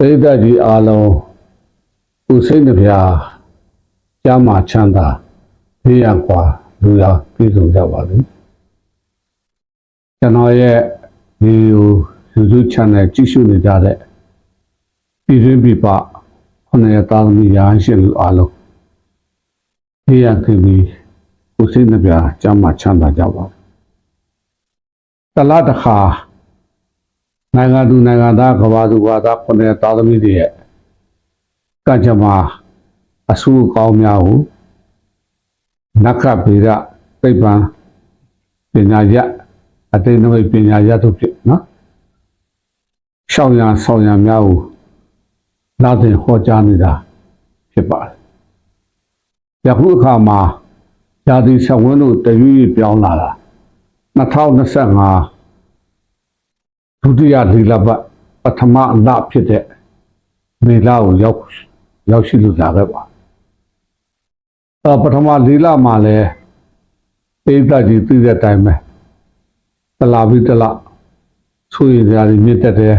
ပိဋကကြီးအားလုံးဥစိတ်နှပြကျမ်းမာချမ်းသာဘေးရန်ကွာလူရပြည့်စုံကြပါစေကျွန်တော်ရဲ့ဗီဒီယို YouTube channel ကြည့်ရှုနေကြတဲ့ပြည်တွင်းပြည်ပခொနရသားသမီးရာရှိလူအားလုံးဘေးရန်ခင်ပြီးဥစိတ်နှပြကျမ်းမာချမ်းသာကြပါစေတလားတစ်ခါ နိုင်ငံသူနိုင်ငံသားကဘာသူဘာသာခုနှစ်သားသမီးတွေရဲ့ကံကြမ္မာအဆူအကောင်းများကိုနက္ခဗေဒသိပ္ပံပညာရအတိတ်နမိတ်ပညာရတို့ဖြစ်နော်ရှောင်းရံဆောင်ရံများကိုလာတဲ့ဟောကြားနေတာဖြစ်ပါတယ်ယခုအခါမှာญาတိဆက်ဝန်းတို့တရွေ့ပြောင်းလာတာ2025 ဒုတိယလီလပတ်ပထမလဖြစ်တဲ့မေလကိုရောက်ရောက်ရှိလို့လာခဲ့ပါအဲပထမလီလမှာလည်းပိဋကကြီးသိတဲ့အတိုင်းပဲတလာပြီးတလာဆူရည်ကြရမြင့်တက်တဲ့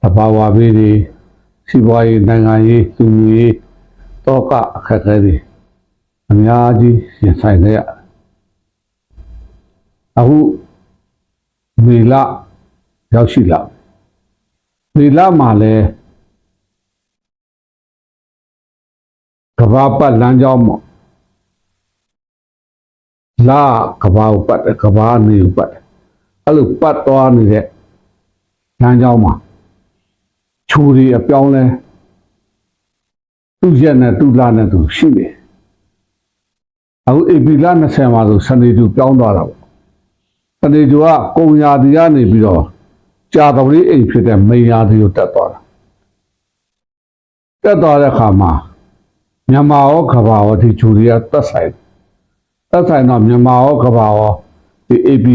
တဘာဝဘေးတွေစီးပွားရေးနိုင်ငံရေးသူမျိုးရေးတောကအခက်အခဲတွေအများကြီးရင်ဆိုင်နေရအခုမေလ ရောက်ရှိလာဒီလမှာလဲကဘာပတ်လမ်းကြောင်းမှာလာကဘာကိုပတ်တယ်ကဘာနေကိုပတ်တယ်အဲ့လိုပတ်သွားနေတဲ့လမ်းကြောင်းမှာခြူတွေအပြောင်းလဲသူ့ရက်နဲ့သူ့လနဲ့သူရှိတယ်အခုအေပီလ20မှာဆိုစနေတူပြောင်းသွားတာပေါ့စနေတူကကုံညာတီကနေပြီးတော့ ကြာတော်လေးအိမ်ဖြစ်တဲ့မိန်ယာဒီကိုတက်သွားတာတက်သွားတဲ့အခါမှာမြန်မာရောကဘာရောဒီဂျူရီယာတက်ဆိုင်တက်ဆိုင်တော့မြန်မာရောကဘာရောဒီ AP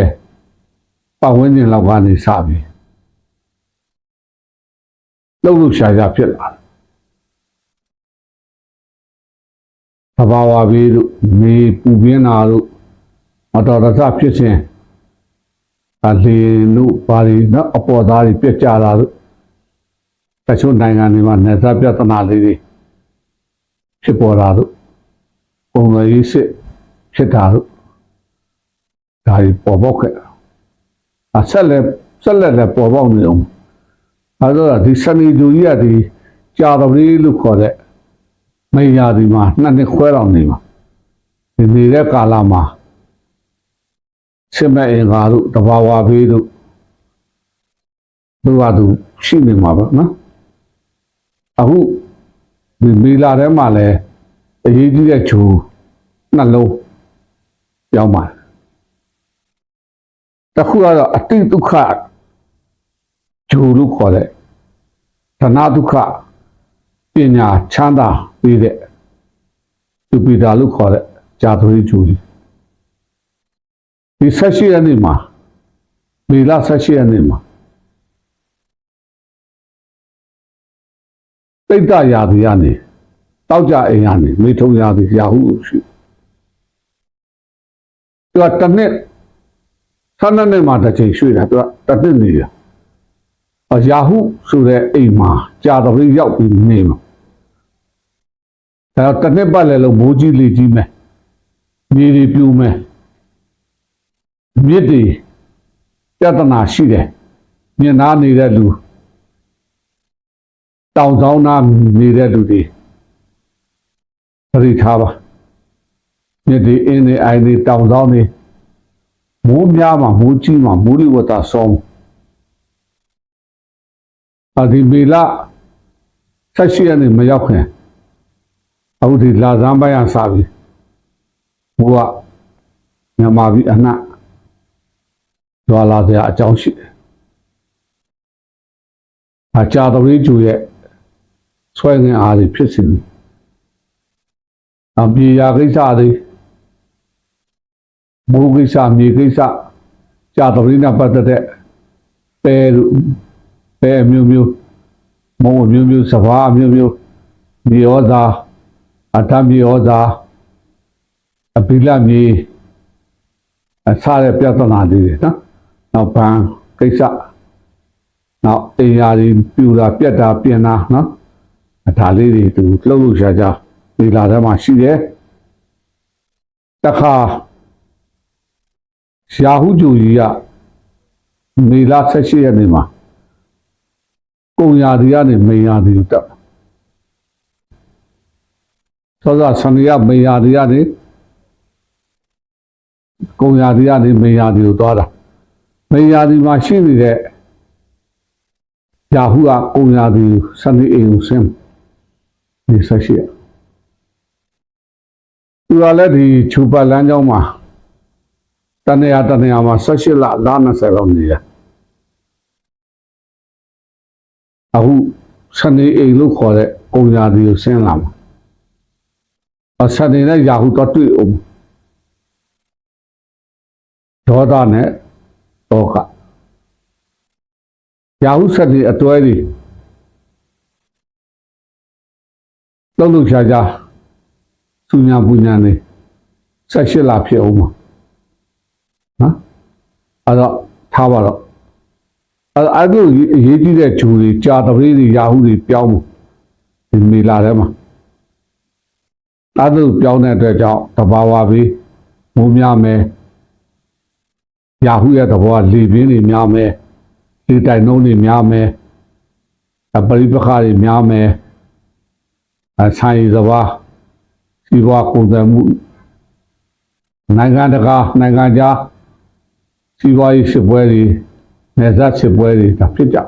20ပတ်ဝန်းကျင်လောက်ကနေစပြီလှုပ်လှုပ်ရှားရှားဖြစ်လာတယ်သဘာဝဘေးတို့မေပူပြင်းတာတို့မတော်တဆဖြစ်ခြင်း အလေလို့ဘာတွေနော်အပေါ်သားတွေပြက်ကြတာလို့တချို့နိုင်ငံတွေမှာနေသားပြဿနာလေးတွေဖြစ်ပေါ်လာလို့ပုံစံရေးစစ်ဖြစ်တာလို့ဒါတွေပေါ်ပေါက်ခဲ့တာအဆက်လက်ဆက်လက်လည်းပေါ်ပေါက်နေအောင်အဲဒါဒီစနေတူကြီးကဒီကြာတော်လေးလို့ခေါ်တဲ့မိညာဒီမှာနှစ်နှစ်ခွဲတော်နေမှာဒီနေတဲ့ကာလမှာ စစ်မဲ့အင်္ဂါတို့တဘာဝဘေးတို့တို့ဟာသူရှိနေမှာပါနော်အခုဒီမေလာထဲမှာလည်းအရေးကြီးတဲ့ဂျူနှလုံးပြောင်းပါတယ်တခုကတော့အတိဒုက္ခဂျူလို့ခေါ်တဲ့ဓနဒုက္ခပညာချမ်းသာပြီးတဲ့သူပိတာလို့ခေါ်တဲ့ဂျာသရီဂျူကြီး ဒီဆက်ရှိရက်နေ့မှာမေလဆက်ရှိရက်နေ့မှာတိတ်တရာသီကနေတောက်ကြအိမ်ကနေမေထုံရာသီရာဟုရှိသူကတစ်နှစ်ဆန်းနှစ်မှာတစ်ချိန်ရွှေ့တာသူကတစ်နှစ်နေရအရာဟုဆိုတဲ့အိမ်မှာကြာတပည့်ရောက်ပြီးနေမှာဒါတော့တစ်နှစ်ပတ်လည်းလို့မိုးကြီးလေကြီးမယ်မြေတွေပြူမယ် မြစ်တွေပြဿနာရှိတယ်မြင်နာနေတဲ့လူတောင်ဆောင်နာနေတဲ့လူတွေပရိထားပါမြစ်တွေအင်းတွေအိုင်တွေတောင်ဆောင်တွေမိုးများမှာမိုးကြီးမှာမိုးလေဝသဆောင်းအဒီမေလာဆက်ရှိရနေမရောက်ခင်အခုဒီလာဇန်ပိုင်းအစားပြီဘုရားမြန်မာပြည်အနှံ့ ရွာလာစရာအကြောင်းရှိတယ်။အကြာတော်လေးကျူရဲ့ဆွဲငင်အားတွေဖြစ်စီတယ်။အပြေရာကိစ္စတွေမိုးကိစ္စမြေကိစ္စကြာတော်လေးနဲ့ပတ်သက်တဲ့ပဲတို့ပဲအမျိုးမျိုးမုံအမျိုးမျိုးစဘာအမျိုးမျိုးမြေဩဇာအတ္တမြေဩဇာအပိလမြေအစားတဲ့ပြဿနာတွေနော် နောက်ပန်းကိစ္စနောက်အိမ်ယာတွေပြူတာပြက်တာပြင်တာနော်ဒါလေးတွေသူလှုပ်လှုပ်ရှားရှားဒီလာထဲမှာရှိတယ်တခါရှာဟုဂျူကြီးကမေလာ16ရက်နေ့မှာကုံရာဒီကနေမေရာဒီကိုတက်သောသာဆန္ဒရမေရာဒီကနေကုံရာဒီကနေမေရာဒီကိုသွားတာ မေရာဒီမှာရှိနေတဲ့ယာဟုကကုံရာဒီစနေအိမ်ကိုဆင်းဒီဆက်ရှိရသူကလည်းဒီချူပါလန်းကျောင်းမှာတနေရာတနေရာမှာ18လလာ20လောက်နေရအခုစနေအိမ်လို့ခေါ်တဲ့ကုံရာဒီကိုဆင်းလာမှာအစနေနဲ့ယာဟုတော့တွေ့အောင်ဒေါသနဲ့ တောကရာဟုဆက်ဒီအတွဲဒီလုံးလုံးရှားရှားသူညာပူညာနေဆက်ရှိလာဖြစ်အောင်မနော်အဲ့တော့ထားပါတော့အဲ့အဲ့ဒီအရေးကြီးတဲ့ဂျူတွေကြာတပည့်တွေရာဟုတွေပြောင်းမှုဒီမေလာထဲမှာအဲ့ဒါပြောင်းတဲ့အတွက်ကြောင့်တဘာဝပြီးမိုးများမယ် ရာဟုရဲ့သဘောကလေပြင်းတွေများမယ်လေတိုင်နှုံးတွေများမယ်အပရိပခါတွေများမယ်အဆိုင်စဘာစီဘွားကုန်သွယ်မှုနိုင်ငံတကာနိုင်ငံခြားစီးပွားရေးစစ်ပွဲတွေနေဆက်စစ်ပွဲတွေဒါဖြစ်ကြ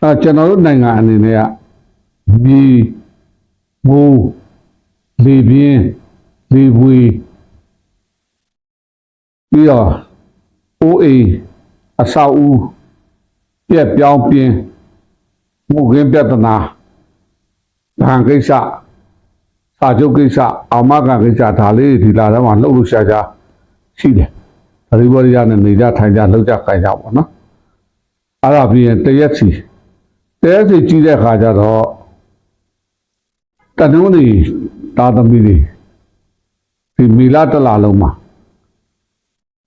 အဲကျွန်တော်တို့နိုင်ငံအနေနဲ့ကဒီဘူလေပြင်းလေပွေ ပြီးတော့အိုးအိမ်အဆောက်အဦပြက်ပြောင်းပြင်းမှုခင်းပြဿနာဒါကိစ္စစာချုပ်ကိစ္စအာမခံကိစ္စဒါလေးဒီလာတော့မှလှုပ်လို့ရှာရှာရှိတယ်ပရိဘောရိယနဲ့နေကြထိုင်ကြလှုပ်ကြခိုင်ကြပါတော့အဲ့ဒါပြီးရင်တရက်စီတရက်စီကြီးတဲ့ခါကျတော့တနုံးနေတာသမီတွေဒီမီလာတလာလုံးမှာ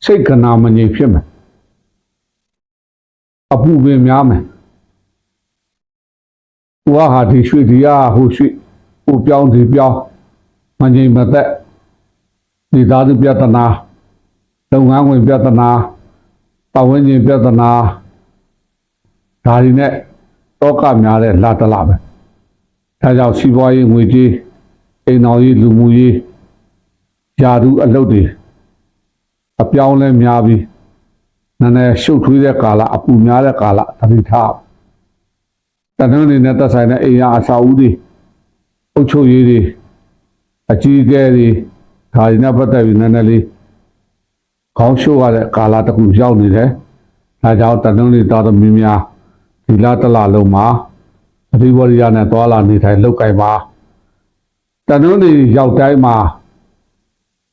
စိတ်ကနာမငြိမ်ဖြစ်မယ်အပူပင်များမယ်ဟိုဟာဒီရွှေဒီဟာဟိုရွှေဟိုပြောင်းဒီပြောင်းမငြိမ်မသက်ဒီသားစုပြဿနာလုပ်ငန်းဝင်ပြဿနာပတ်ဝန်းကျင်ပြဿနာဒါတွေနဲ့တောကများတဲ့လာတလာပဲဒါကြောင့်စီးပွားရေးငွေကြေးအိမ်တော်ရေးလူမှုရေးယာတုအလုပ်တွေ အပြောင်းလဲများပြီးနည်းနည်းရှုပ်ထွေးတဲ့ကာလအပူများတဲ့ကာလသတိထားတနင်္ဂနွေနဲ့သက်ဆိုင်တဲ့အိမ်ရအစာဦးတွေအုပ်ချုပ်ရေးတွေအကြီးအကဲတွေဒါတွေနဲ့ပတ်သက်ပြီးနည်းနည်းလေးခေါင်းရှုပ်ရတဲ့ကာလတစ်ခုရောက်နေတယ်။ဒါကြောင့်တနင်္ဂနွေသားသမီးများဒီလတစ်လလုံးမှာအဓိဝရိယနဲ့သွာလာနေထိုင်လောက်ကင်ပါတနင်္ဂနွေရောက်တိုင်းမှာ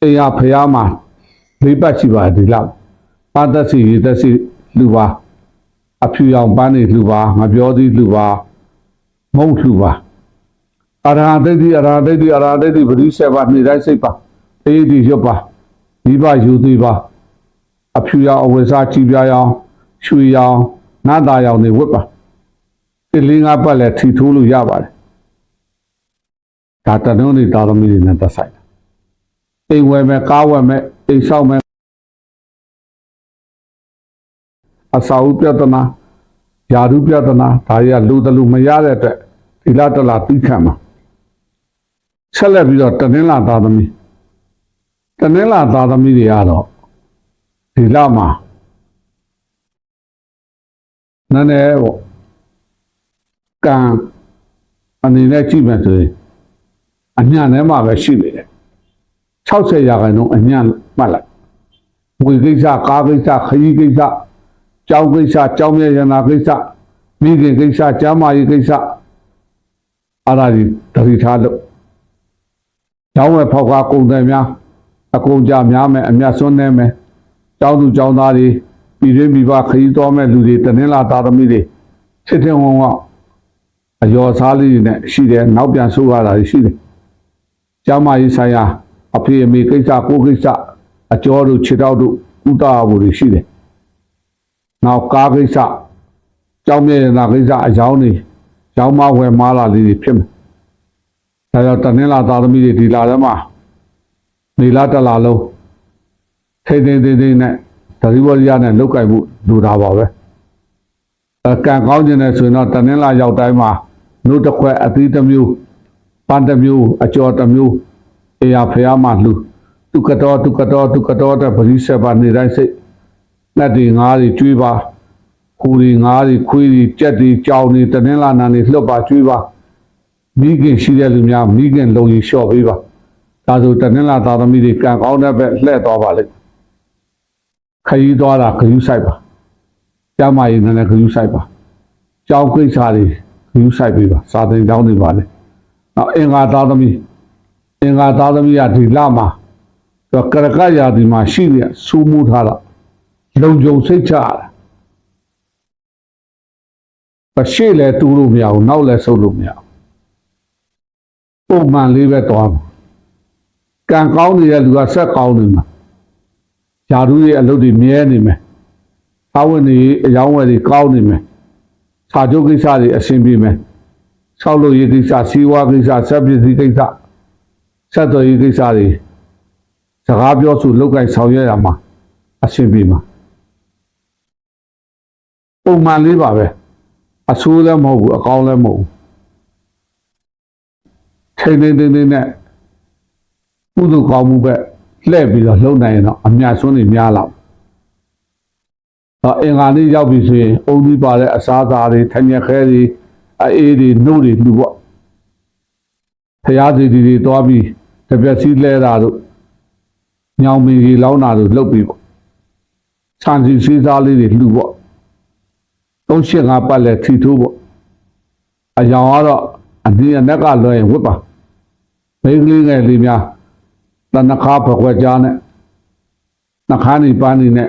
အိမ်ရဖျားမှာ လေးပတ်ရှိပါဒီလောက်ပါသက်စီရသက်စီလူပါအဖြူရောင်ပန်းနေလူပါငပြောသည်လူပါမုံလူပါအရာတိတိအရာတိတိအရာတိတိပရိစေပါနေတိုင်းစိတ်ပါအေးဒီရွတ်ပါမိဘယူသေးပါအဖြူရောင်အဝိစားကြည်ပြားရောင်ရွှေရောင်နားသားရောင်နေဝတ်ပါဒီလေးငါးပတ်လည်းထီထိုးလို့ရပါတယ်ဒါတနုံးနေတာသမီးတွေနဲ့သက်ဆိုင်တာအိမ်ဝယ်မယ်ကားဝယ်မယ် အိမ်ဆောက်မယ်အစာဥပြဿနာယာဓုပြဿနာဒါတွေကလူတလူမရတဲ့အတွက်ဒီလတလာပြီးခံမှာဆက်လက်ပြီးတော့တနင်္လာသားသမီးတနင်္လာသားသမီးတွေကတော့ဒီလမှာနည်းနည်းပေါ့ကံအနေနဲ့ကြည့်မယ်ဆိုရင်အညံ့ထဲမှာပဲရှိနေတယ် 60ရာခိုင်နှုန်းအညံ့မှတ်လိုက်ဝေကိစ္စကားကိစ္စခရီးကိစ္စကျောင်းကိစ္စကျောင်းမြရနာကိစ္စမိခင်ကိစ္စကျမ်းမာရေးကိစ္စအားဒါဒီတတိထားလို့ကျောင်းဝယ်ဖောက်ကားကုန်တယ်များအကုန်ကြများမယ်အမျက်စွန်းနေမယ်ကျောင်းသူကျောင်းသားတွေပြည်တွင်းပြည်ပခရီးသွားမဲ့လူတွေတနင်္လာသားသမီးတွေစစ်တဲ့ဝန်ကအယောစားလေးတွေနဲ့ရှိတယ်နောက်ပြန်ဆိုးရတာရှိတယ်ကျမ်းမာရေးဆိုင်ရာ အဖေအမေကိစ္စကိုကိစ္စအကျော်တို့ခြေထောက်တို့ဥတာအဘူတွေရှိတယ်နောက်ကားကိစ္စကြောင်းမြေရနာကိစ္စအကြောင်းနေရောင်းမဝယ်မားလာလေးတွေဖြစ်မယ်ဒါကြောင့်တနင်္လာသားသမီးတွေဒီလာထဲမှာနေလာတစ်လာလုံးထိမ့်ထိမ့်ထိမ့်ထိမ့်နဲ့သတိဝရိယနဲ့လောက်ကင်မှုလူတာပါပဲအကံကောင်းခြင်းနဲ့ဆိုရင်တော့တနင်္လာရောက်တိုင်းမှာနှုတ်တစ်ခွက်အသီးတစ်မျိုးပန်းတစ်မျိုးအကျော်တစ်မျိုး အေယာဖျားမှလှူတုကတော်တုကတော်တုကတော်တဲ့ပရိစ္ဆေပါနေတိုင်းစိတ်လက်တွေငါးတွေကျွေးပါခူတွေငါးတွေခွေးတွေကြက်တွေကြောင်တွေတနင်္လာနာတွေလှုပ်ပါကျွေးပါမိခင်ရှိတဲ့လူများမိခင်လုံရင်လျှော့ပေးပါဒါဆိုတနင်္လာသာသမီတွေကံကောင်းတဲ့ဘက်လှည့်သွားပါလိမ့်ခရီးသွားတာခရီးဆိုင်ပါကျမ်းမာရေးနဲ့ခရီးဆိုင်ပါကြောင်းကိစ္စတွေခရီးဆိုင်ပေးပါစာသင်ကျောင်းတွေပါလေနောက်အင်္ဂါသာသမီ အင်္ဂါသာသမီကဒီလမှာတော့ကရကရာဒီမှာရှိနေစူးမှုထားတာလုံခြုံစိတ်ချရတာအရှိလဲတူးလို့မရဘူးနောက်လဲဆုပ်လို့မရဘူးပုံမှန်လေးပဲသွားမှာကံကောင်းနေတဲ့လူကဆက်ကောင်းနေမှာဓာတုရဲ့အလုပ်တွေမြဲနေမယ်။သာဝန်တွေအယောင်းဝယ်တွေကောင်းနေမယ်။စာချုပ်ကိစ္စတွေအဆင်ပြေမယ်။ဆောက်လုပ်ရေးကိစ္စ၊စီးပွားကိစ္စ၊ဆက်ပစ္စည်းကိစ္စ ဆက်သွယ်ရေးကိစ္စတွေစကားပြောဆိုလုပ်ကိုင်ဆောင်ရွက်ရမှာအဆင်ပြေမှာပုံမှန်လေးပါပဲအဆိုးလည်းမဟုတ်ဘူးအကောင်းလည်းမဟုတ်ဘူးထိန်းထိန်းသိမ်းသိမ်းနဲ့ကုသိုလ်ကောင်းမှုပဲလှည့်ပြီးတော့လှုပ်နိုင်ရင်တော့အများဆုံးနေများလောက်တော့အင်္ဂါနေ့ရောက်ပြီဆိုရင်အုံဒီပါတဲ့အစားအစာတွေထညက်ခဲတွေအေးတွေနှုတ်တွေလူပေါ့ဖျားစီတွေတွေသွားပြီး တပြက်စီလဲတာတို့ညောင်မီကြီးလောင်းတာတို့လှုပ်ပြီးပေါ့ခြံစီစီးစားလေးတွေလှူပေါ့သုံးရှင်းငါပတ်လဲထီထိုးပေါ့အယောင်ကတော့အဒီအနက်ကလွှဲရင်ဝတ်ပါမိန်းကလေးငယ်လေးများတနခါဘကွက်ကြားနဲ့နှခါနေပန်းနေနဲ့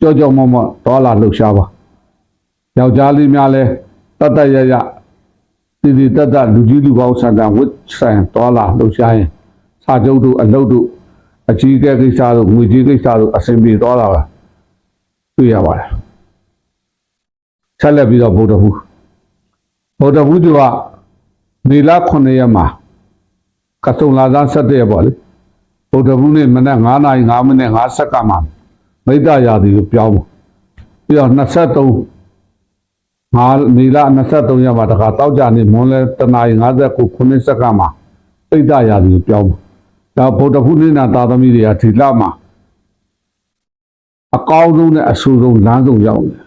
ကြောကြောမောမောတော်လာလှုပ်ရှားပါယောက်ျားလေးများလဲတတ်တတ်ရရဒီဒီတတ်တတ်လူကြီးလူကောင်းဆန်တန်ဝတ်ဆိုင်တော်လာလှုပ်ရှားရင် စာချုပ်တို့အလုပ်တို့အကြီးအကဲကိစ္စတို့ငွေကြီးကိစ္စတို့အဆင်ပြေတော်လာပါတွေ့ရပါတယ်ဆက်လက်ပြီးတော့ဗုဒ္ဓဘူးဗုဒ္ဓဘူးကမေလ9ရက်မှာကဆုံလာသား7ရက်ပေါ့လေဗုဒ္ဓဘူးနေ့မနက်9နာရီ9မိနစ်5စက္ကန့်မှာမိတ္တရာသီကိုပြောင်းပါပြီးတော့23ငါမေလ23ရက်မှာတခါတောက်ကြနေမွန်လဲတနာရီ59ခုနှစ်စက္ကန့်မှာမိတ္တရာသီကိုပြောင်းပါ ဒါဗုဒ္ဓဘူးနေ့နာသာသမီတွေကဒီလမှာအကောင်းဆုံးနဲ့အဆူဆုံးလမ်းဆုံးရောက်နေတယ်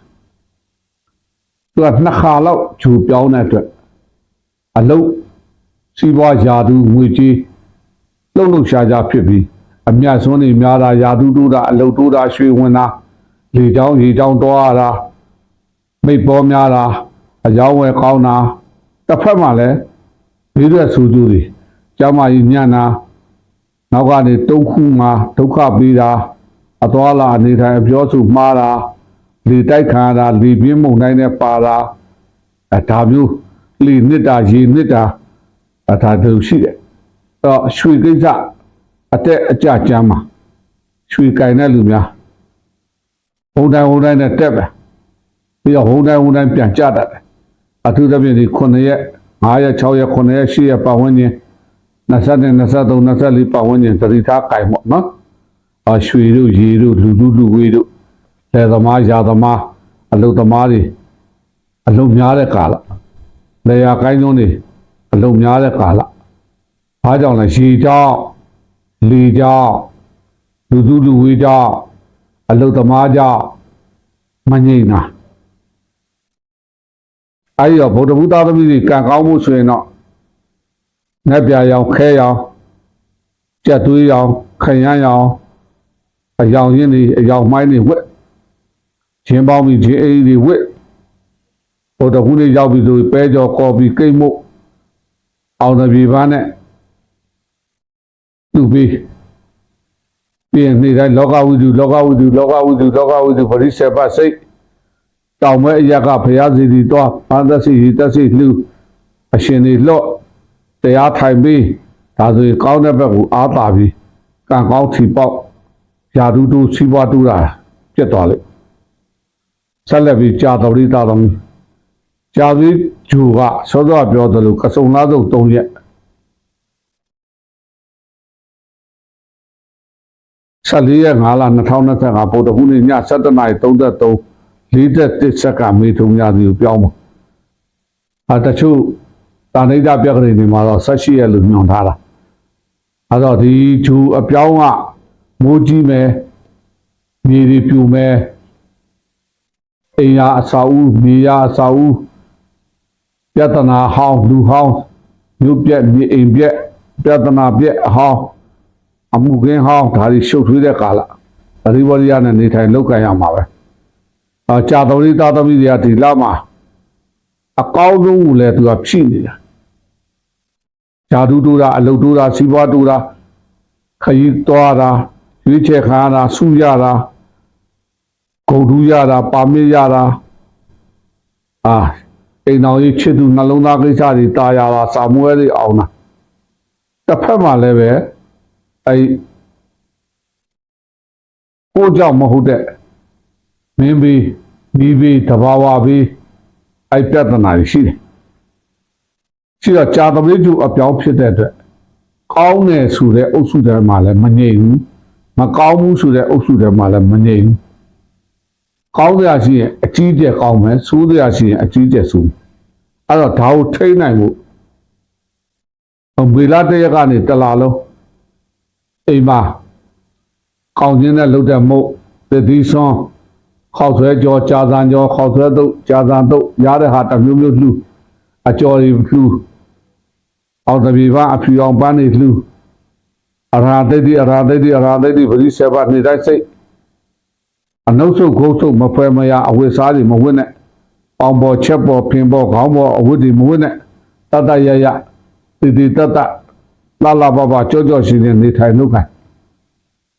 သူကနှစ်ခါလောက်ဂျူပြောင်းတဲ့အတွက်အလုတ်စီးပွားယာသူငွေကြေးလှုပ်လှုပ်ရှားရှားဖြစ်ပြီးအမြတ်စွန်းနေများတာယာသူတိုးတာအလုတ်တိုးတာရွှေဝင်တာလေချောင်းရေချောင်းတောရတာမိတ်ပေါ်များတာအကြောင်းဝယ်ကောင်းတာတစ်ဖက်မှာလည်းဘေးရွက်ဆူဆူတွေကျောင်းမကြီးညံ့တာ နောက်ကနေတုံးခုမှာဒုက္ခပေးတာအသွာလာအနေထိုင်အပြောစုမှားတာလေတိုက်ခံရတာလေပြင်းမုန်တိုင်းနဲ့ပါတာအဲဒါမျိုးလေနစ်တာရေနစ်တာအဲဒါတို့ရှိတယ်အဲ့တော့ရွှေကိစ္စအတက်အကြကြမ်းမှာရွှေကင်တဲ့လူများဘုံတိုင်းဘုံတိုင်းနဲ့တက်ပဲပြီးတော့ဘုံတိုင်းဘုံတိုင်းပြန်ကြတတ်တယ်အထူးသဖြင့်ဒီ9ရက်5ရက်6ရက်9ရက်10ရက်ပတ်ဝန်းကျင် 20နဲ့23 24ပတ်ဝန်းကျင်သတိထားကြိုင်ပေါ့နော်အရွှေတို့ရေတို့လူလူလူဝေးတို့လယ်သမားယာသမားအလုသမားတွေအလုံများတဲ့ကာလလေယာကိုင်းလုံးတွေအလုံများတဲ့ကာလဘာကြောင့်လဲရေကြောင့်လေကြောင့်လူစုလူဝေးကြောင့်အလုသမားကြောင့်မငြိမ့်တာအဲဒီတော့ဗုဒ္ဓဘုရားသမီးတွေကံကောင်းမှုဆိုရင်တော့ နတ်ပြရောင်ခဲရောင်ကြက်သွေးရောင်ခရမ်းရောင်အယောင်ရင်းတွေအယောင်မိုင်းတွေဝက်ချင်းပေါင်းပြီးချင်းအိမ်တွေဝက်ဟိုတခုလေးရောက်ပြီဆိုပဲကြော်ကော်ပီကိတ်မို့အောင်တပြေပန်းနဲ့သူ့ပြီးပြီးရင်နေ့တိုင်းလောကဝိတုလောကဝိတုလောကဝိတုလောကဝိတုပရိစ္ဆေပစိတ်တောင်မဲအရကဘုရားစီတီတော့ပန်းသက်စီတက်စီလှူအရှင်တွေလော့ တရားထိုင်ပြီးဒါဆိုရင်ကောင်းတဲ့ဘက်ကိုအားပါပြီးကံကောင်းထီပေါက်ယာတုတုစီးပွားတူတာပြတ်သွားလိမ့်ဆက်လက်ပြီးကြာတော်ရိတာတော်ကြာပြီးဂျူကစောစောကပြောသလိုကစုံလားစုံ3ရက်14ရက်5လ2025ဗုဒ္ဓဟူးနေ့ည7:33 41စက္ကန့်မေထုံများစီကိုပြောင်းပါအဲတချို့ တာနိဒပြက္ခရီတွေမှာတော့18ရက်လို့ညွှန်ထားတာအဲတော့ဒီဂျူအပြောင်းကမိုးကြီးမယ်မြေတွေပြူမယ်အိမ်ယာအစာဦးမြေယာအစာဦးပြဿနာဟောင်းလူဟောင်းမြို့ပြက်မြေအိမ်ပြက်ပြဿနာပြက်အဟောင်းအမှုကင်းဟောင်းဒါတွေရှုပ်ထွေးတဲ့ကာလပရိဝရိယနဲ့နေထိုင်လောက်ကန်ရမှာပဲအာကြာတော်လေးသားသမီးတွေကဒီလမှာအကောင်းဆုံးကိုလည်းသူကဖြည့်နေတာ ဂျာဒူတူတာအလုတ်တူတာစီးပွားတူတာခရီးသွားတာရွေးချယ်ခံရတာဆူရတာဂုံထူးရတာပါမစ်ရတာအာအိမ်တော်ကြီးချစ်သူနှလုံးသားကိစ္စတွေတာယာတာစာမွဲတွေအောင်တာတစ်ဖက်မှာလည်းပဲအဲကိုကြောင့်မဟုတ်တဲ့မင်းဘီမိဘီတဘာဝဘီအဲပြဿနာတွေရှိတယ် ရှိတော့ကြာသမီးသူအပြောင်းဖြစ်တဲ့အတွက်ကောင်းတယ်ဆိုတဲ့အုပ်စုထဲမှာလည်းမငြိမ်ဘူးမကောင်းဘူးဆိုတဲ့အုပ်စုထဲမှာလည်းမငြိမ်ဘူးကောင်းစရာရှိရင်အကြီးကျယ်ကောင်းမယ်ဆိုးစရာရှိရင်အကြီးကျယ်ဆိုးမယ်အဲ့တော့ဒါကိုထိန်းနိုင်ဖို့မေလာတရက်ကနေတလာလုံးအိမ်မှာကောင်းခြင်းနဲ့လှုပ်တဲ့မုတ်သတိဆွမ်းခောက်ဆွဲကြောကြာစံကြောခောက်ဆွဲတုတ်ကြာစံတုတ်ရတဲ့ဟာတစ်မျိုးမျိုးလှူအကျော်တွေလှူ အောက်တပြေပါအဖြူအောင်ပန်းနေလှူအရာတိတိအရာတိတိအရာတိတိပရိစေဘနေတိုင်းစိတ်အနုဆုတ်ခိုးဆုတ်မဖွဲမရအဝိစားတွေမဝတ်နဲ့ပေါင်ပေါ်ချက်ပေါ်ဖင်ပေါ်ခေါင်းပေါ်အဝတ်တွေမဝတ်နဲ့တတရရတိတိတတလာလာဘဘကြောကြောရှင်ရှင်နေထိုင်လုပ်ခိုင်း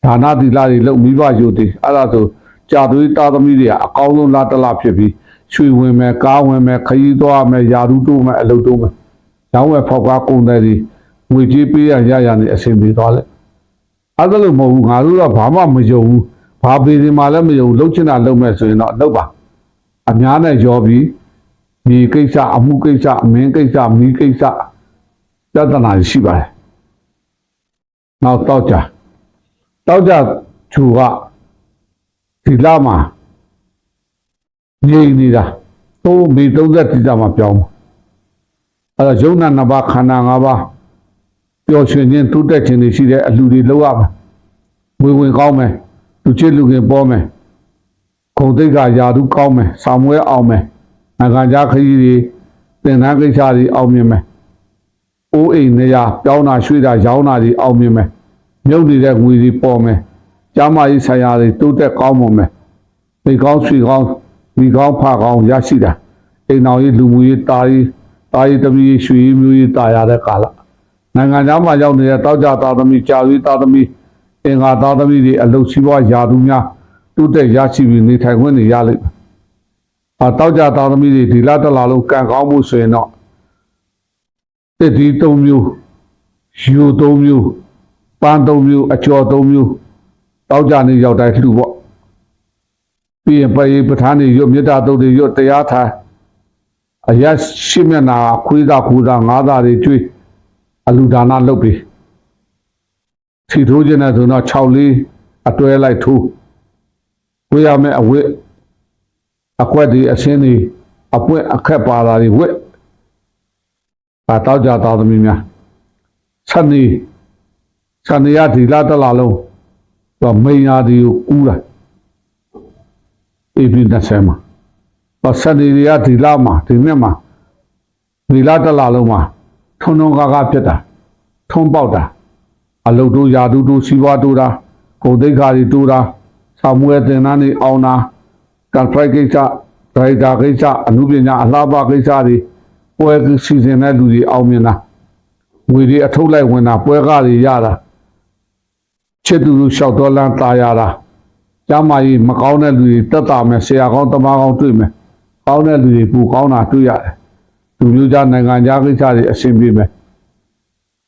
ဒါနသီလတွေလုပ်မိဘယုတ်တွေအဲ့ဒါဆိုကြာသွေးတာသမီးတွေကအကောင်းဆုံးလာတလဖြစ်ပြီးရွှေဝင်မယ်ကားဝင်မယ်ခရီးသွားမယ်ယာရုတိုးမယ်အလုပ်တိုးမယ် ရောင်းဝယ်ဖောက်ကားကုန်တယ်ဒီငွေကြေးပေးရရရနေအဆင်ပြေသွားလဲအဲ့ဒါလို့မဟုတ်ဘူးငါတို့ကဘာမှမယုံဘူးဘာပေဒီမှာလည်းမယုံလှုပ်ချင်တာလှုပ်မယ်ဆိုရင်တော့လှုပ်ပါအများနဲ့ရောပြီးဒီကိစ္စအမှုကိစ္စအမင်းကိစ္စမီးကိစ္စပြဿနာရှိပါတယ်နောက်တော့ကြတော့ကြသူကဒီလာမှာငြိမ်နေတာသို့မေ30တိတာမှာပြောင်း အဲ့တော့ယုံနာနှစ်ပါးခန္ဓာ၅ပါးပျော်ရွှင်ခြင်းတိုးတက်ခြင်းတွေရှိတဲ့အလူတွေလောက်ရမယ်ဝေဝင်ကောင်းမယ်လူချစ်လူခင်ပေါ်မယ်ခုံသိက္ခာယာတုကောင်းမယ်စာမွဲအောင်မယ်နိုင်ငံခြားခရီးတွေသင်္ကန်းကိစ္စတွေအောင်မြင်မယ်အိုးအိမ်နေရာပြောင်းတာရွှေ့တာရောင်းတာတွေအောင်မြင်မယ်မြုပ်နေတဲ့ငွေတွေပေါ်မယ်ကျမ်းမာရေးဆိုင်ရာတွေတိုးတက်ကောင်းမွန်မယ်မိကောင်းဆွေကောင်းမိကောင်းဖကောင်းရရှိတာအိမ်တော်ရေးလူမှုရေးတာရေး တာရေးတမီးရွှေရေးမျိုးရေးတာရတဲ့ကာလနိုင်ငံသားမှာရောက်နေတဲ့တောက်ကြသားသမီးကြာရေးသားသမီးအင်္ဂါသားသမီးတွေအလုစီးပွားယာသူများတိုးတက်ရရှိပြီးနေထိုင်ခွင့်တွေရလိမ့်မယ်။အာတောက်ကြသားသမီးတွေဒီလတစ်လလုံးကံကောင်းမှုဆိုရင်တော့တစ်ဒီ၃မျိုးယူ၃မျိုးပန်း၃မျိုးအကျော်၃မျိုးတောက်ကြနေရောက်တိုင်းလှူပေါ့ပြီးရင်ပရိပဋ္ဌာန်းတွေရွတ်မေတ္တာတုတ်တွေရွတ်တရားထိုင် အရရှိမျက်နာခွေးသာခူသာငါးသာတွေကျွေးအလူဒါနလုပ်ပြီးခြိထိုးခြင်းနဲ့ဆိုတော့6လေးအတွဲလိုက်ထိုးဝေးရမယ်အဝတ်အကွက်ဒီအစင်းဒီအပွင့်အခက်ပါတာတွေဝက်အတောက်ကြသားသမီးများဆက်နေဆက်နေရဒီလာတလာလုံးတော့မိန်ယာဒီကိုကူးလာအေပီ20မှာ တော့ဆက်နေရဒီလာမှာဒီနှစ်မှာဒီလာတလာလုံးမှာထုံထုံကားကားဖြစ်တာထုံပေါက်တာအလုတ်တို့ယာတို့တို့စီးပွားတို့တာကိုသိက္ခာတွေတို့တာစာမွေးတင်သားနေအောင်တာကန်ဖရိုက်ကိစ္စဒရိုက်တာကိစ္စအမှုပညာအလှပကိစ္စတွေပွဲစီစဉ်တဲ့လူတွေအောင်မြင်တာငွေတွေအထုတ်လိုက်ဝင်တာပွဲကားတွေရတာချစ်သူလူလျှောက်တော်လန်းตายရတာကျမကြီးမကောင်းတဲ့လူတွေတက်တာမယ်ဆရာကောင်းတမကောင်းတွေ့မယ် ကောင်းတဲ့လူတွေပူကောင်းတာတွေ့ရတယ်လူမျိုးသားနိုင်ငံခြားကိစ္စတွေအဆင်ပြေမယ်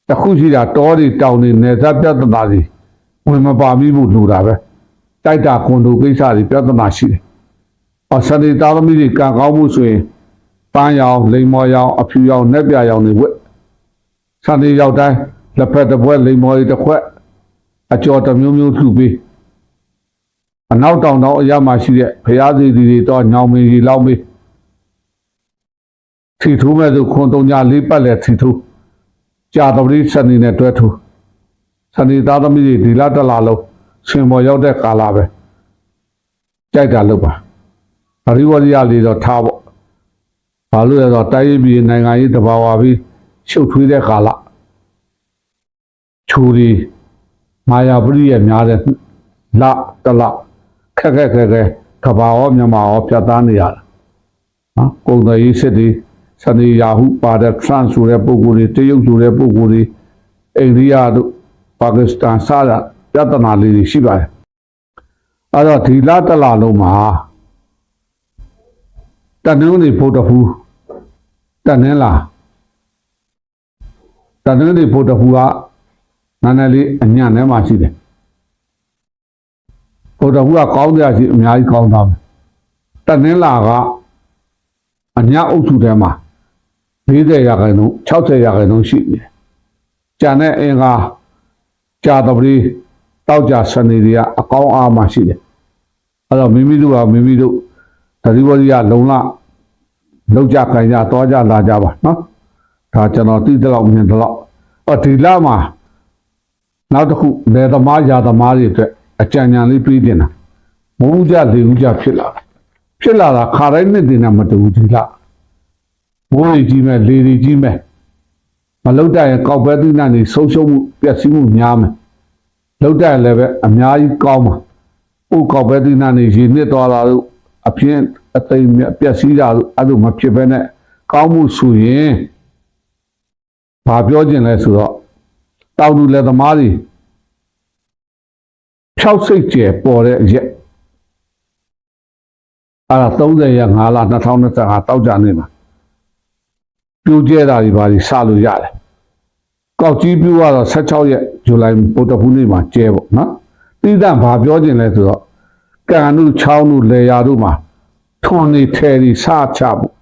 တခုရှိတာတောတွေတောင်တွေနေသက်ပြဿနာတွေဝင်မပါမိဖို့လိုတာပဲတိုက်တာကွန်ဒိုကိစ္စတွေပြဿနာရှိတယ်။အော်စနေသားသမီးတွေကံကောင်းမှုဆိုရင်ပန်းရောင်လိမ္မော်ရောင်အဖြူရောင်နက်ပြရောင်တွေဝတ်ဆန်ဒီရောက်တိုင်းလက်ဖက်တစ်ပွဲလိမ္မော်ရီတစ်ခွက်အကျော်တစ်မျိုးမျိုးထုပြီးအနောက်တောင်တောင်အရမှာရှိတဲ့ဖရာစီတီတွေတော့ညောင်မင်းကြီးလောက်ပြီး ထီထိုးမဲ့သူခွန်တုံညာလေးပတ်လက်ထီထိုးကြာတပတိစနေနဲ့တွဲထိုးစနေသားသမီးတွေဒီလတစ်လာလုံးရှင်ပေါ်ရောက်တဲ့ကာလပဲကြိုက်တာလုပ်ပါအရိဝရိယလေးတော့ထားပေါ့ဘာလို့လဲဆိုတော့တိုင်းရင်းပြည်နိုင်ငံရေးတဘာဝပြီးရှုပ်ထွေးတဲ့ကာလချူရီမာယာပရိရဲ့များတဲ့လတလခက်ခက်ခက်ခက်ကဘာရောမြန်မာရောပြတ်သားနေရတာနော်ကုံတော်ရေးစစ်တွေ စနေယာဟုပါတဲ့ထရန့်ဆိုတဲ့ပုံကိုယ်တွေတရုတ်ဆိုတဲ့ပုံကိုယ်တွေအိန္ဒိယတို့ပါကစ္စတန်စတာပြဿနာလေးတွေရှိပါတယ်အဲ့တော့ဒီလတလလုံးမှာတနင်္ဂနွေဖို့တဖူးတနင်္လာတနင်္ဂနွေဖို့တဖူးကနာနေလေးအညံ့ထဲမှာရှိတယ်ဖို့တဖူးကကောင်းတဲ့အရှိအများကြီးကောင်းတာပဲတနင်္လာကအညအုပ်စုထဲမှာ 40ရာခိုင်နှုန်း60ရာခိုင်နှုန်းရှိနေတယ်။ကျန်တဲ့အင်္ဂါကြာတပတိတောက်ကြစနေတွေကအကောင်းအားမှရှိတယ်။အဲ့တော့မိမိတို့ကမိမိတို့သတိဝရိယလုံလလောက်ကြခံကြတော့ကြလာကြပါနော်။ဒါကျွန်တော်သိတဲ့လောက်မြင်တဲ့လောက်အော်ဒီလမှာနောက်တစ်ခုလေသမားယာသမားတွေအတွက်အကြံဉာဏ်လေးပြီးတင်တာမိုးကြလေဦးကြဖြစ်လာတယ်ဖြစ်လာတာခါတိုင်းနှစ်တင်နဲ့မတူဘူးဒီလ မိုးရီကြီးမဲ့လေရီကြီးမဲ့မလုတ်တရင်ကောက်ပဲသီးနှံနေဆုံးရှုံးမှုပျက်စီးမှုများမယ်လုတ်တရင်လည်းပဲအများကြီးကောင်းမှာဥကောက်ပဲသီးနှံနေရေနစ်သွားတာတို့အပြင်းအသိမ်းပျက်စီးတာတို့အဲ့လိုမဖြစ်ဘဲနဲ့ကောင်းမှုဆိုရင်ဘာပြောကျင်လဲဆိုတော့တောင်သူလက်သမားတွေဖြောက်စိတ်ကျယ်ပေါ်တဲ့ရက်အဲ့ဒါ30ရက်5လ2025တောက်ကြနေမှာ ပြိုကျဲတာတွေဘာတွေစလို့ရတယ်။ကောက်ကြီးပြိုကတော့16ရက်ဇူလိုင်ဗုဒ္ဓဖူးနေ့မှာကျဲပေါ့နော်။တိဒံဘာပြောခြင်းလဲဆိုတော့ကံတို့ချောင်းတို့လေယာတို့မှာထွန်နေထဲဒီစချဖို့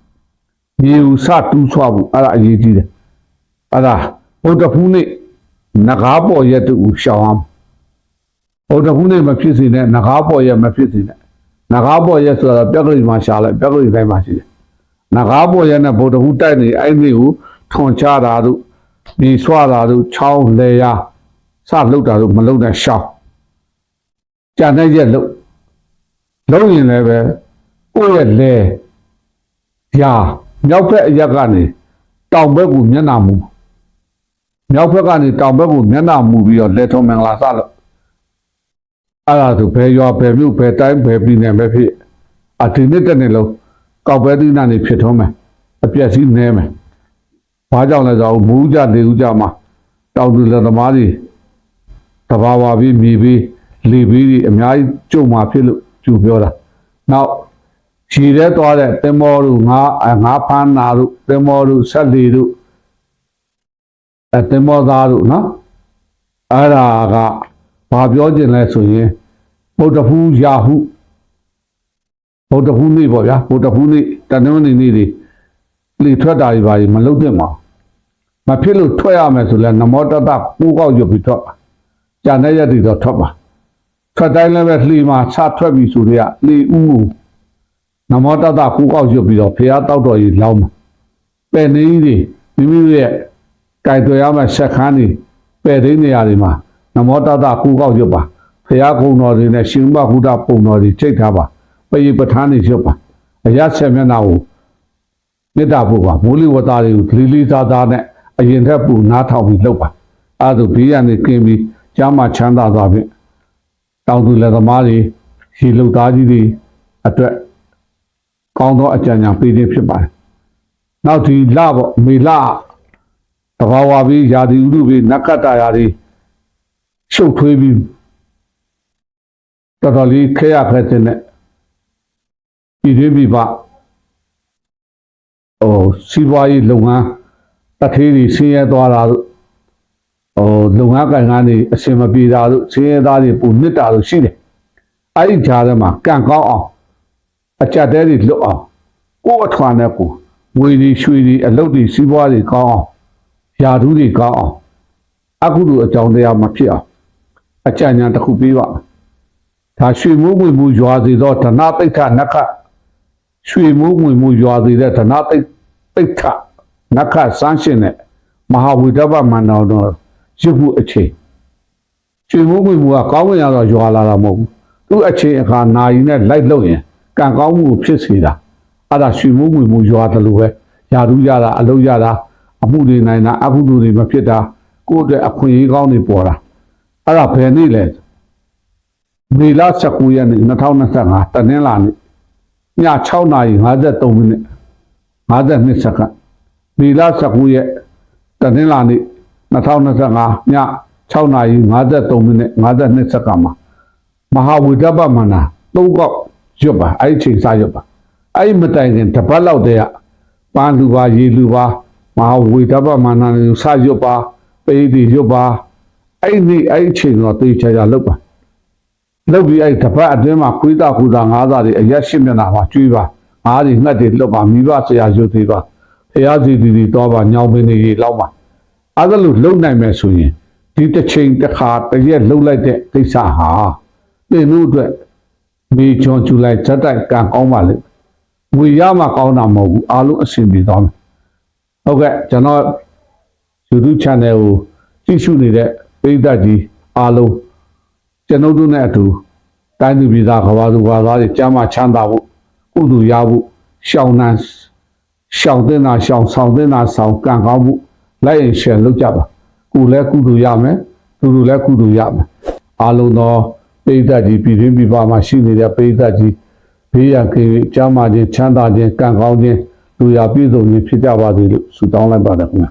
မြေဦးစတူးဆွဖို့အဲ့ဒါအရေးကြီးတယ်။အဲ့ဒါဗုဒ္ဓဖူးနေ့ငကားပေါ်ရက်တူရှောင်းအောင်ဗုဒ္ဓဖူးနေ့မဖြစ်စေနဲ့ငကားပေါ်ရက်မဖြစ်စေနဲ့နဂါပေါ်ရက်ဆိုတော့ပြက်ကလေးမှာရှာလိုက်ပြက်ကလေးတိုင်းမှာရှိတယ် နဂါပေါ်ရက်နဲ့ဗုဒ္ဓဟူတိုက်နေအဲ့ဒီကိုထွန်ချတာတို့ဒီဆွာတာတို့ချောင်းလေယာစလုတ်တာတို့မလုတ်နဲ့ရှောင်းကြံတဲ့ရက်လုတ်လုံးရင်လည်းပဲကိုယ့်ရဲ့လေရာမြောက်ဘက်အရက်ကနေတောင်ဘက်ကိုမျက်နှာမူမြောက်ဘက်ကနေတောင်ဘက်ကိုမျက်နှာမူပြီးတော့လေထုံမင်္ဂလာစလို့အဲ့ဒါဆိုဘယ်ရွာဘယ်မြို့ဘယ်တိုင်းဘယ်ပြည်နယ်ပဲဖြစ်အဒီနှစ်တစ်နှစ်လုံး ကောက်ပဲသီးနှံနေဖြစ်ထုံးမယ်အပြက်စီးနဲမယ်ဘာကြောင့်လဲဆိုတော့မူးကြနေဦးကြမှာတောင်သူလက်သမားတွေတဘာဝပြီးမြေပြီးလေပြီးတွေအများကြီးကြုံမှာဖြစ်လို့ကျူပြောတာနောက်ခြေထဲသွားတဲ့တင်မောတို့ငါငါဖန်းနာတို့တင်မောတို့ဆက်လီတို့အဲတင်မောသားတို့နော်အဲ့ဒါကဘာပြောကျင်လဲဆိုရင်ဗုဒ္ဓဖူးယာဟု ဗုဒ္ဓဖူးနေ့ပေါ့ဗျာဗုဒ္ဓဖူးနေ့တန်တော်နေနေ့တွေလေထွက်တာတွေပါမလုံးတဲ့မှာမဖြစ်လို့ထွက်ရမယ်ဆိုလဲနမောတတပိုးကောက်ရွတ်ပြီးထွက်ပါကြာတဲ့ရက်တွေတော့ထွက်ပါထွက်တိုင်းလည်းပဲလှေမှာချထွက်ပြီးဆိုတော့လှေဥကိုနမောတတပိုးကောက်ရွတ်ပြီးတော့ဖះတောက်တော်ကြီးလောင်းမှာပယ်နေကြီးတွေမိမိရဲ့ကြိုက်တွေ့ရမယ့်ဆက်ခန်းတွေပယ်သိနေရာတွေမှာနမောတတကူကောက်ရွတ်ပါဖရာကုံတော်တွေနဲ့ရှင်ဘဟုဒပုံတော်တွေချိန်ထားပါ ပရိပဋ္ဌာန်းတွေရွတ်ပါအရဆက်မျက်နှာကိုမေတ္တာပို့ပါမိုးလေဝသတွေကိုလီလီသားသားနဲ့အရင်ထက်ပူနားထောင်ပြီးလုပ်ပါအဲဒါဘေးရနေကင်းပြီးကြားမှချမ်းသာသွားဖြင့်တောင်သူလက်သမားတွေရေလုသားကြီးတွေအတွက်ကောင်းသောအကြံဉာဏ်ပေးခြင်းဖြစ်ပါတယ်နောက်ဒီလပေါ့မေလတဘာဝပြီးယာတိဥဒုပြီးနက္ခတ္တရာတွေရှုပ်ထွေးပြီးတော်တော်လေးခဲရဖက်တဲ့နဲ့ ပြည်တွင်းပြည်ပဟိုစီးပွားရေးလုပ်ငန်းတထေးတွေဆင်းရဲသွားတာတို့ဟိုလုပ်ငန်းကိုင်ကနေအဆင်မပြေတာတို့ဆင်းရဲသားတွေပူနစ်တာတို့ရှိတယ်အဲ့ဒီကြားထဲမှာကန့်ကောင်းအောင်အကြက်တဲတွေလွတ်အောင်ကိုယ်အထွာနဲ့ကိုမငွေတွေရွှေတွေအလုပ်တွေစီးပွားတွေကောင်းအောင်ယာဓုတွေကောင်းအောင်အခုလိုအကြောင်းတရားမဖြစ်အောင်အကြံဉာဏ်တစ်ခုပေးပါဒါရွှေမိုးငွေမိုးရွာစေသောဓနပိဋကနက္ခ ရွှေမိုးငွေမိုးရွာစေတဲ့ဓနပိပိဋကနက္ခစမ်းရှင်တဲ့မဟာဝိဒဗမန္တောတော်ရစ်မှုအချိန်ရွှေမိုးငွေမိုးကကောင်းဝင်ရတော့ရွာလာတာမဟုတ်ဘူးသူ့အချိန်အခါနာယီနဲ့လိုက်လို့ရင်ကံကောင်းမှုကိုဖြစ်စေတာအဲ့ဒါရွှေမိုးငွေမိုးရွာတယ်လို့ပဲယာရူးရတာအလုပ်ရတာအမှုတွေနိုင်တာအကုသိုလ်တွေမဖြစ်တာကိုယ့်အတွက်အခွင့်အရေးကောင်းတွေပေါ်တာအဲ့ဒါဘယ်နေ့လဲမေလ19ရက်နေ့2025တနင်္လာနေ့ ည6နာရီ53မိနစ်52စက္ကန့်မေလ19ရက်တနင်္လာနေ့2025ည6နာရီ53မိနစ်52စက္ကန့်မှာမဟာဝိဒ္ဓပမန္နာသုံးကောက်ရွတ်ပါအဲ့ဒီချိန်စရွတ်ပါအဲ့ဒီမတိုင်ခင်တပတ်လောက်တည်းကပန်းလူပါရေလူပါမဟာဝေဒဗမာနန်စရွတ်ပါပိဒီရွတ်ပါအဲ့ဒီအဲ့ဒီချိန်တော့တေးချာချာလောက်ပါ လောက်ပြီးအဲ့ဒီတပတ်အတွင်းမှာခွေးတာခူတာငါးသားတွေအရက်ရှင်းမျက်နှာမှာကျွေးပါငါးတွေငှက်တွေလွတ်ပါမိဘဆရာရွတ်သေးပါဖရာစီတီတီတော့ပါညောင်ပင်တွေရေလောက်ပါအဲ့ဒါလို့လုံနိုင်မယ်ဆိုရင်ဒီတစ်ချိန်တစ်ခါတစ်ရက်လှုပ်လိုက်တဲ့ကိစ္စဟာသင်တို့အတွက်မေချွန်ဇူလိုင်ဇက်တိုက်ကံကောင်းပါလေငွေရမှကောင်းတာမဟုတ်ဘူးအားလုံးအဆင်ပြေသွားမယ်ဟုတ်ကဲ့ကျွန်တော် YouTube channel ကိုကြည့်ရှုနေတဲ့ပရိသတ်ကြီးအားလုံး ကျွန်တော်တို့နဲ့အတူတိုင်းသူပြည်သားကဘာသူဘာသားတွေကြားမှချမ်းသာဖို့ကုသိုလ်ရဖို့ရှောင်းနှံရှောင်းတဲ့နာရှောင်းဆောင်တဲ့နာဆောင်ကံကောင်းဖို့လိုက်ရင် share လုပ်ကြပါကိုယ်လည်းကုသိုလ်ရမယ်သူတို့လည်းကုသိုလ်ရမယ်အားလုံးသောပရိသတ်ကြီးပြည်တွင်းပြည်ပမှာရှိနေတဲ့ပရိသတ်ကြီးဘေးရန်ကင်းကျမ်းမာခြင်းချမ်းသာခြင်းကံကောင်းခြင်းလူရပြည့်စုံခြင်းဖြစ်ကြပါစေလို့ဆုတောင်းလိုက်ပါတယ်ခင်ဗျာ